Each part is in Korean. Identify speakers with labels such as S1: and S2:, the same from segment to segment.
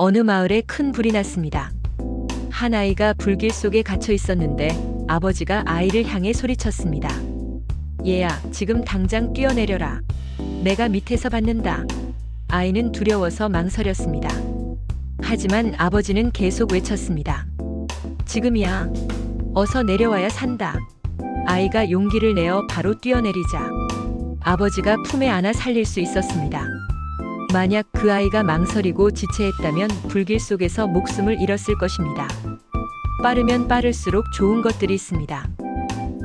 S1: 어느 마을에 큰 불이 났습니다. 한 아이가 불길 속에 갇혀 있었는데 아버지가 아이를 향해 소리쳤습니다. 얘야, 지금 당장 뛰어내려라. 내가 밑에서 받는다. 아이는 두려워서 망설였습니다. 하지만 아버지는 계속 외쳤습니다. 지금이야. 어서 내려와야 산다. 아이가 용기를 내어 바로 뛰어내리자 아버지가 품에 안아 살릴 수 있었습니다. 만약 그 아이가 망설이고 지체했다면 불길 속에서 목숨을 잃었을 것입니다. 빠르면 빠를수록 좋은 것들이 있습니다.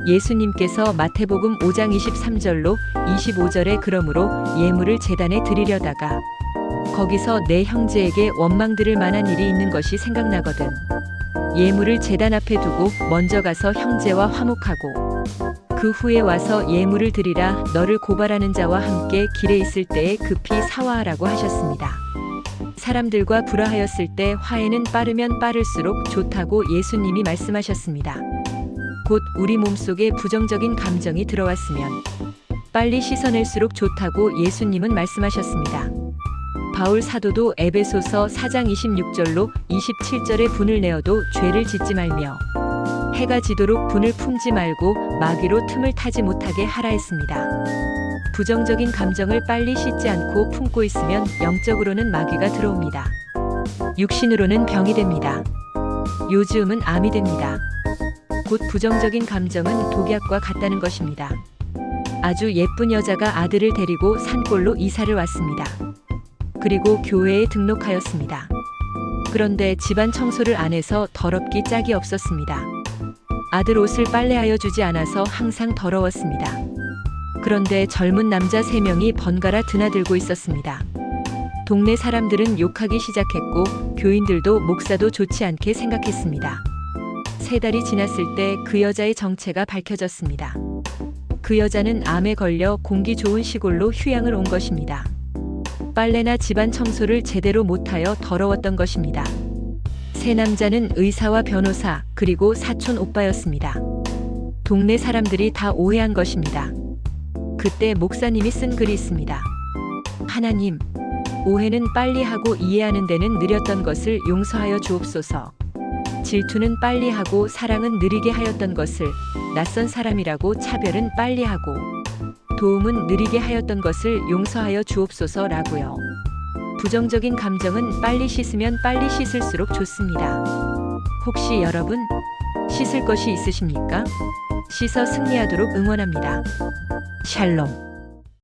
S1: 예수님께서 마태복음 5장 23절로 25절에 그러므로 예물을 재단에 드리려다가 거기서 내 형제에게 원망 들을 만한 일이 있는 것이 생각나거든. 예물을 재단 앞에 두고 먼저 가서 형제와 화목하고 그 후에 와서 예물을 드리라 너를 고발하는 자와 함께 길에 있을 때에 급히 사화하라고 하셨습니다. 사람들과 불화하였을 때 화해는 빠르면 빠를수록 좋다고 예수님이 말씀하셨습니다. 곧 우리 몸속에 부정적인 감정이 들어왔으면 빨리 씻어낼수록 좋다고 예수님은 말씀하셨습니다. 바울 사도도 에베소서 4장 26절로 27절에 분을 내어도 죄를 짓지 말며 해가 지도록 분을 품지 말고 마귀로 틈을 타지 못하게 하라 했습니다. 부정적인 감정을 빨리 씻지 않고 품고 있으면 영적으로는 마귀가 들어옵니다. 육신으로는 병이 됩니다. 요즘은 암이 됩니다. 곧 부정적인 감정은 독약과 같다는 것입니다. 아주 예쁜 여자가 아들을 데리고 산골로 이사를 왔습니다. 그리고 교회에 등록하였습니다. 그런데 집안 청소를 안 해서 더럽기 짝이 없었습니다. 아들 옷을 빨래하여 주지 않아서 항상 더러웠습니다. 그런데 젊은 남자 세 명이 번갈아 드나들고 있었습니다. 동네 사람들은 욕하기 시작했고 교인들도 목사도 좋지 않게 생각했습니다. 세 달이 지났을 때 그 여자의 정체가 밝혀졌습니다. 그 여자는 암에 걸려 공기 좋은 시골로 휴양을 온 것입니다. 빨래나 집안 청소를 제대로 못하여 더러웠던 것입니다. 세 남자는 의사와 변호사 그리고 사촌 오빠였습니다. 동네 사람들이 다 오해한 것입니다. 그때 목사님이 쓴 글이 있습니다. 하나님, 오해는 빨리 하고 이해하는 데는 느렸던 것을 용서하여 주옵소서. 질투는 빨리 하고 사랑은 느리게 하였던 것을 낯선 사람이라고 차별은 빨리 하고 도움은 느리게 하였던 것을 용서하여 주옵소서라고요. 부정적인 감정은 빨리 씻으면 빨리 씻을수록 좋습니다. 혹시 여러분 씻을 것이 있으십니까? 씻어 승리하도록 응원합니다. 샬롬.